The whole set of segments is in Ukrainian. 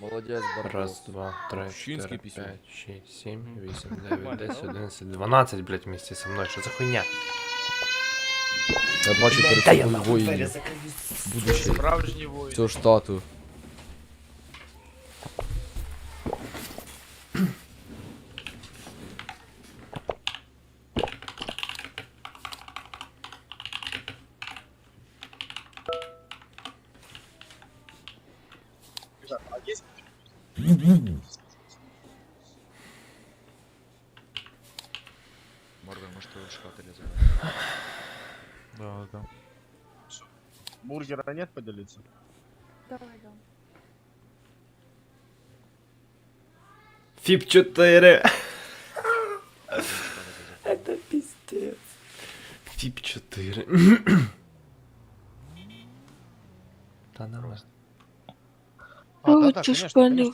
Молодець, Барбос. Раз, два, три, чотири, пісюн. п'ять, шість, сім, вісім, дев'ять, десять, одинадцять, дванадцять, блядь, вместе со мною. Що за хуйня? Я бачу перед я собою воїнів Будучи Справжній воїн. цього штату. Морда, может, вы шкаф лезет? Да, да. бургера нет поделиться? Давай, да. Фип 4. Это пиздец. Фип 4. Та нормально. А, Ой, да, да.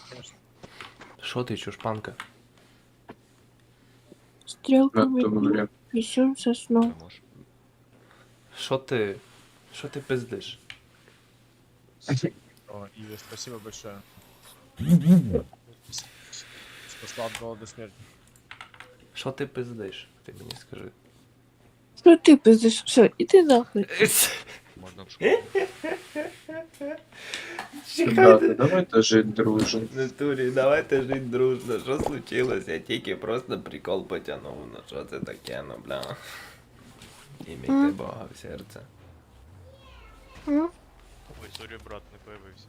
Что ты, чушпанка? Стрелками несем сосну. Что ты? Что ты пиздишь? О, Игорь, спасибо большое. Спасла от голода смерти. Что ты пиздишь? Ты мне скажи. Что ты пиздишь? Все, иди нахуй. Можно в шкаф. Ребята, давайте жить дружно. В натурі, давайте жити дружно. Що случилось? Я тільки просто прикол потягнув. Ну що це таке, ну бля. Імійте. Бога в серце. Ой, сорі, брат, не появився.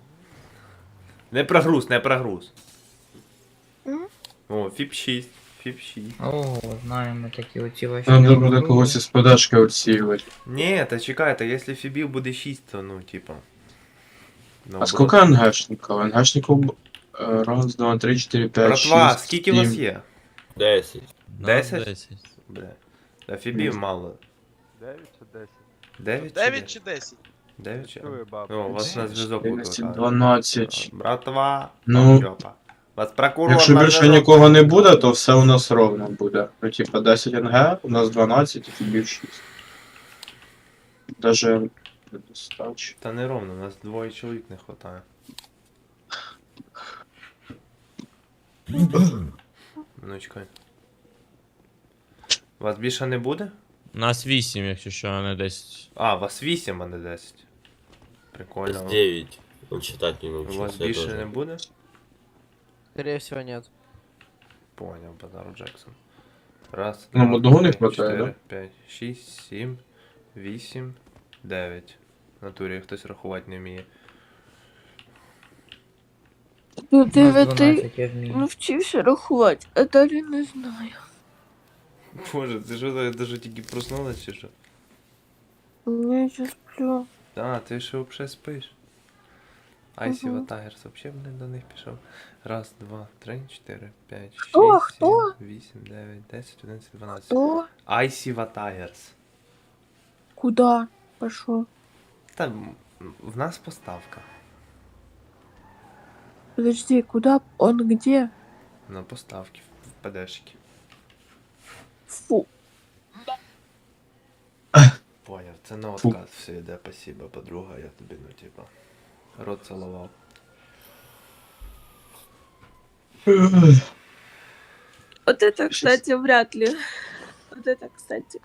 Не прогруз, не прогруз. О, фіп 6. Фіп 6. О, знаємо такі оці ваші. Надо буде когось із подашки відсіювати. Ні, та чекайте, якщо фібів буде 6, то ну, типа. Ну, А сколько ангашников? Ангашников э, раз, два, три, четыре, пять, Братва, шесть, скільки у вас семь. є? 10. Десять? Бля. Та фібів мало. 9 чи 10? 9 чи 9 чи 10? 9 чи? Чує баба. О, вас на зв'язок 11, викликали. 12. Братва, Ну, Жопа. Вас прокурор Якщо більше зв'язок нікого не буде, то все у нас ровно буде. Ну, типа 10 НГ, у нас 12 і тобі 6. Даже недостач. Та не ровно, у нас двоє чоловік не хватає. Ну чекай. Вас більше не буде? Нас 8, якщо що, а не 10. А, вас 8, а не 10. Прикольно. 9. Он читать не У вас научился. я більше тоже. не буде? Скорее всего, нет. Понял, Базару Джексон. Раз, Нам одного не три, хватає, чотири, да? п'ять, шість, сім, вісім, дев'ять. В натурі хтось рахувати не вміє. Ну, Нас дев'ятий 12, я вмію. навчився рахувати, а далі не знаю. Боже, ти що так даже тільки проснулась чи що? Я ще сплю. А, ти ще взагалі спиш. Айсі. Ватагерс взагалі блин, до них пішов. Раз, два, три, чотири, п'ять, шість, Хто? Хто? сім, вісім, дев'ять, десять, одинадцять, дванадцять. Кто? Айсі Ватагерс. Куда пошел? Там в нас поставка. Подожди, куда? Он где? На поставки в ПДшки. Фу. Поняв, це на отказ все йде, спасибо, подруга, я тобі, ну типа. Рот цілував. Вот это, кстати, вряд ли. Вот это, кстати.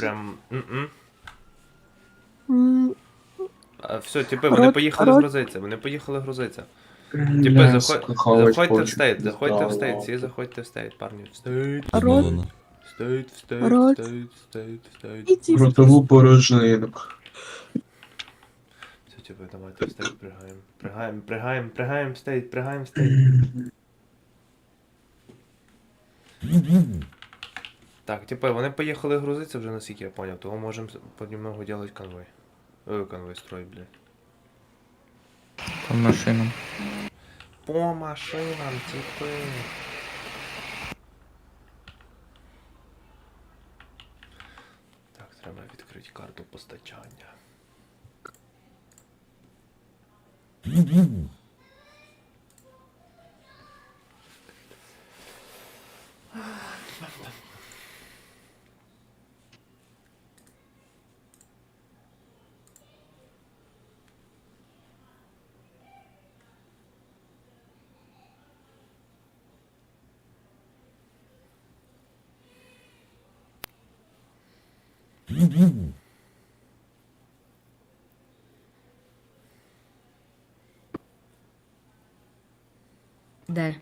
Прям. м-м. М, А, все, типи, вони Рот- поїхали рот- грузитися, вони поїхали грузитися. Типи, Бля, заход... сука, заходьте в хочу. стейт, заходьте в стейт, всі заходьте в стейт, парні. В стейт, Рот, стейт, в стейт, Рот. стейт, в стейт, в стейт. иди. Ротову порожнину. Типи, давайте в стейт пригаємо. Пригаємо, пригаємо, пригаємо в стейт, пригаємо в стейт. Так, типи, вони поїхали грузитися вже, наскільки я поняв, того можемо понемногу делать конвой. Ой, конвой строй, блядь. По машинам. По машинам, типи. Так, треба відкрити карту постачання. Mm-hmm. Де?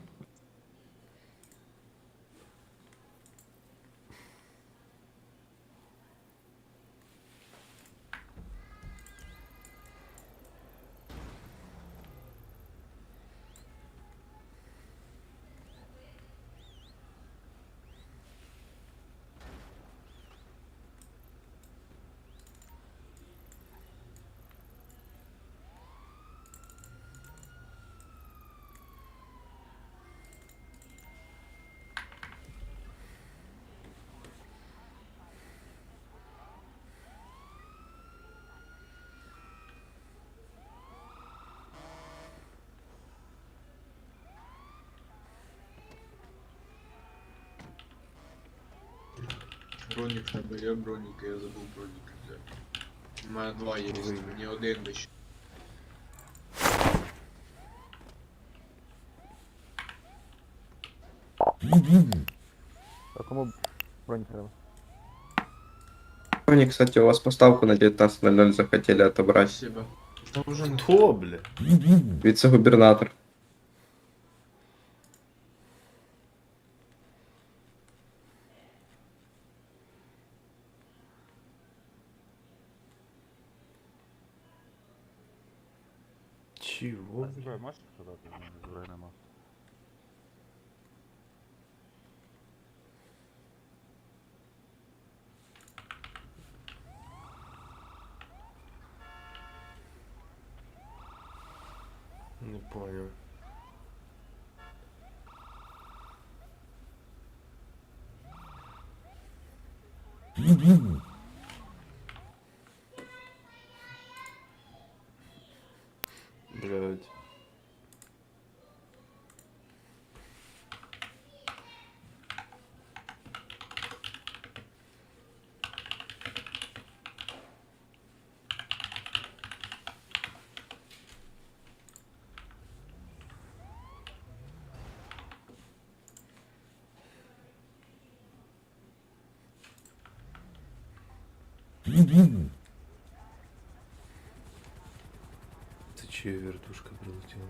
Бронік не бере бронік, я забув бронік взяти. У мене два є, мені один лише. А кому бронь треба? Они, кстати, у вас поставку на 19.00 захотели отобрать. Спасибо. Там уже не Хто, бля? Віце-губернатор. Чего? можеш сказати? Зброї нема. Це чия вертушка прилетіла?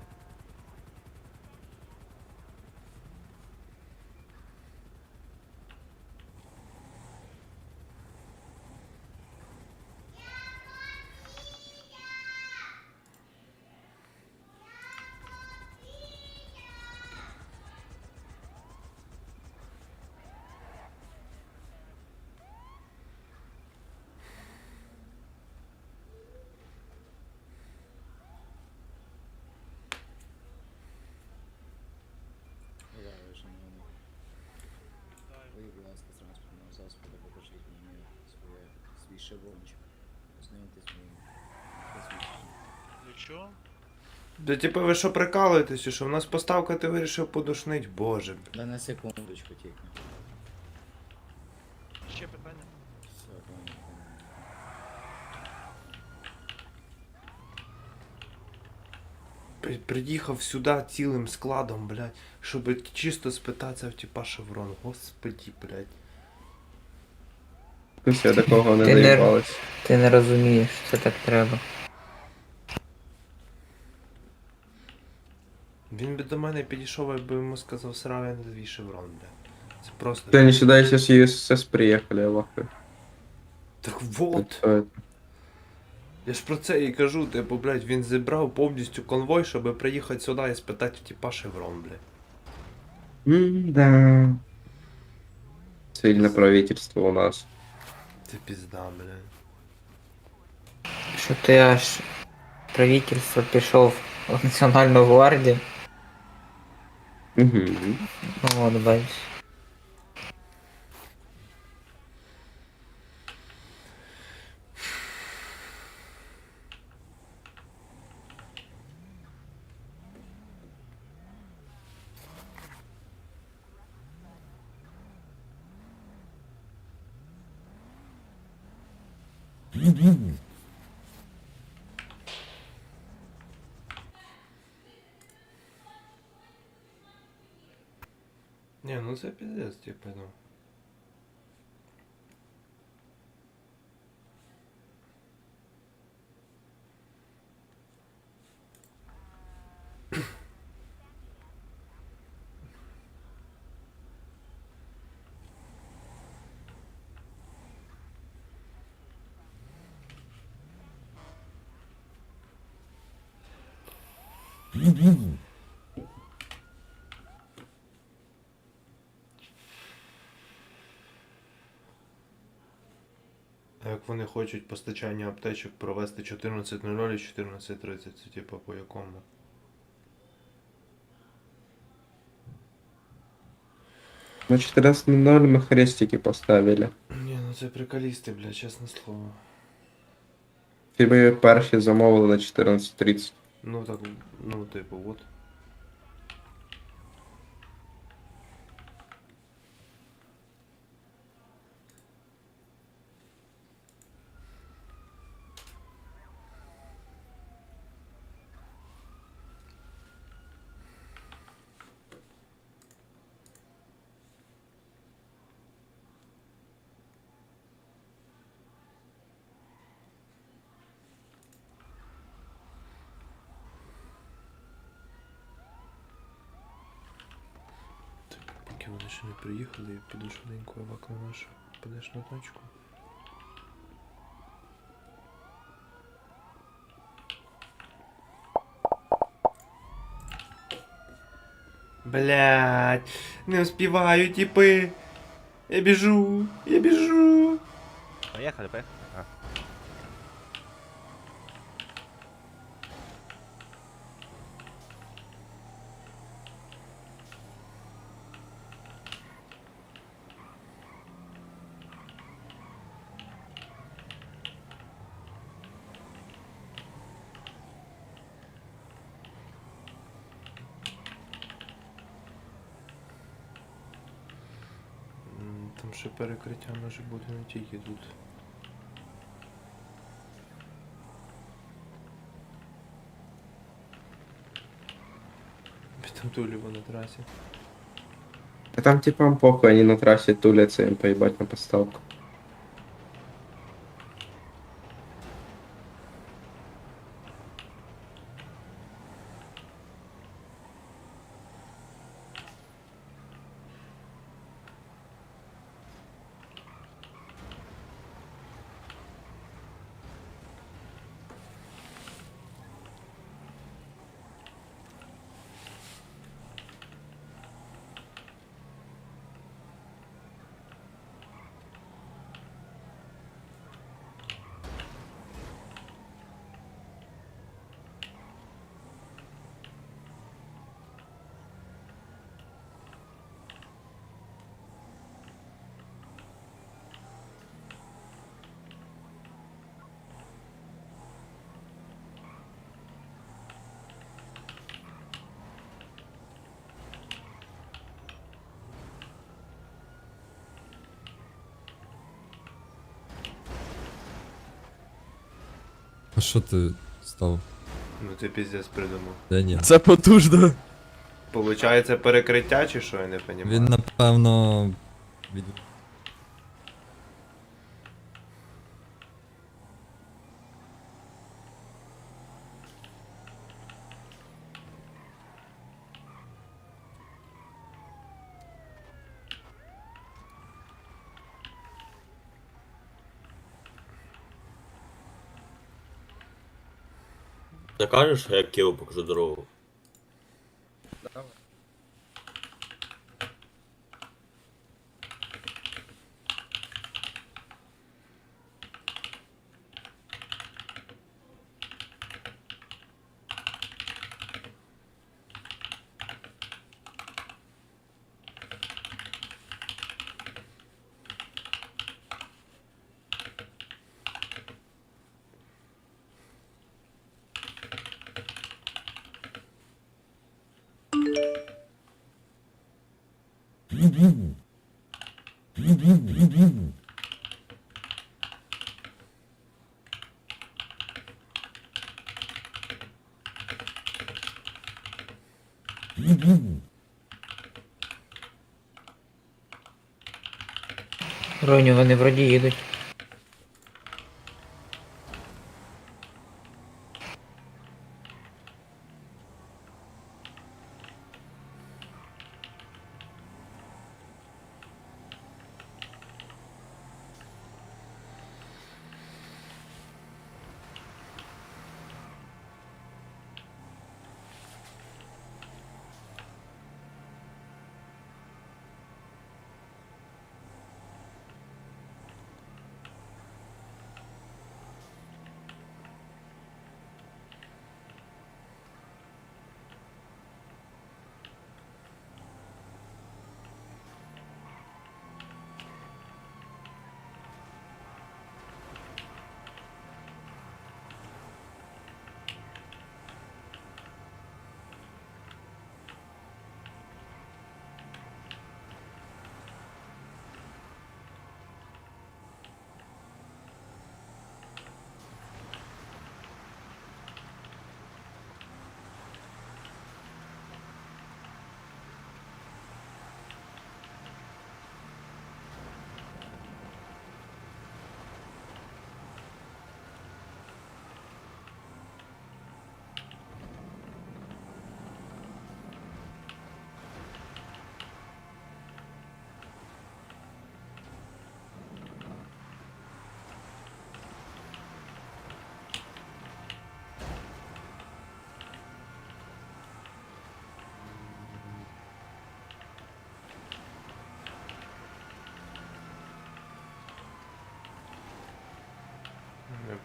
Транспортного покажіть мені своє свій шеврончик. Познайомтесь з моїм посвідченням. Ну чо? Да типа ви що прикалуєтесь, що в нас поставка ти вирішив подушнить, боже. Да на секундочку тільки. Ще питання? Все, понял, понял. При- Приїхав сюди цілим складом, блядь, щоб чисто спитатися в типа шеврон. Господи, блядь. Я до кого не Ти не- доїбалась. Ти не розумієш, це так треба. Він би до мене підійшов, якби йому сказав срав я на твій шеврон, блядь. Це просто. Они сюда сейчас ЮСС приехали, я вахую. Так вот. Я ж про це і кажу, типу, блядь, він зібрав повністю конвой, щоб приїхати сюди і спитати в типа шеврон, блядь. Да. Цивильное правительство у нас. Це пізда, блядь. Що ти аж правительство пішов в Національну гвардію. Угу. Ну от бачиш. за пиздец, типа, ну. Mm-hmm. вони хочуть постачання аптечок провести 14.00 і 14.30, це типа по якому? На 14.00 мы хрестики поставили. Ні, ну це приколісти, бля, чесне слово. Ти би перші замовили на 14.30. Ну так, ну типу, от. Вони ще не приїхали, я піду швиденько в окно наше. Підеш на тачку. Блять, не успіваю, типи. Я біжу, я біжу. Поїхали, поїхали. Там ще перекриття може бути не тільки тут. Там туліво на трасі. А там типам похуй, они на трассе тулятся, им поебать на поставку. А що ти став? Ну ти піздець придумав. Де ні? Це потужно. Получається перекриття чи що, я не розумію. Він напевно. Від... Закажеш, а я Києву покажу дорогу. Роню, вони вроді їдуть.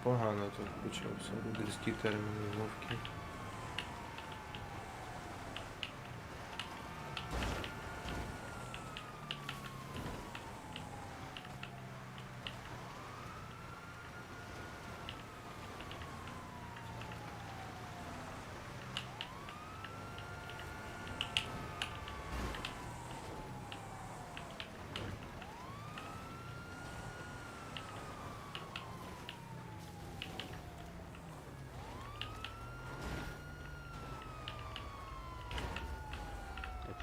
Непогано тут почався. Рудерські терміни ловкі.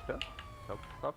Все? Стоп, стоп.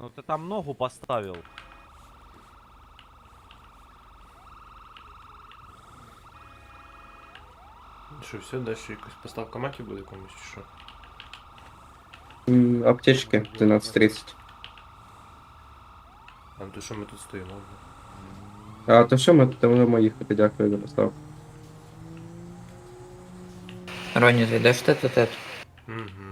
Ну ты там ногу поставил. Що, все, далі якась поставка маків буде комусь чи що? М, Аптечки 12.30. А ну то що ми тут стоїмо? А то все, ми тут можемо їхати, дякую за поставку. Роні, зайдеш тут? Угу. Угу.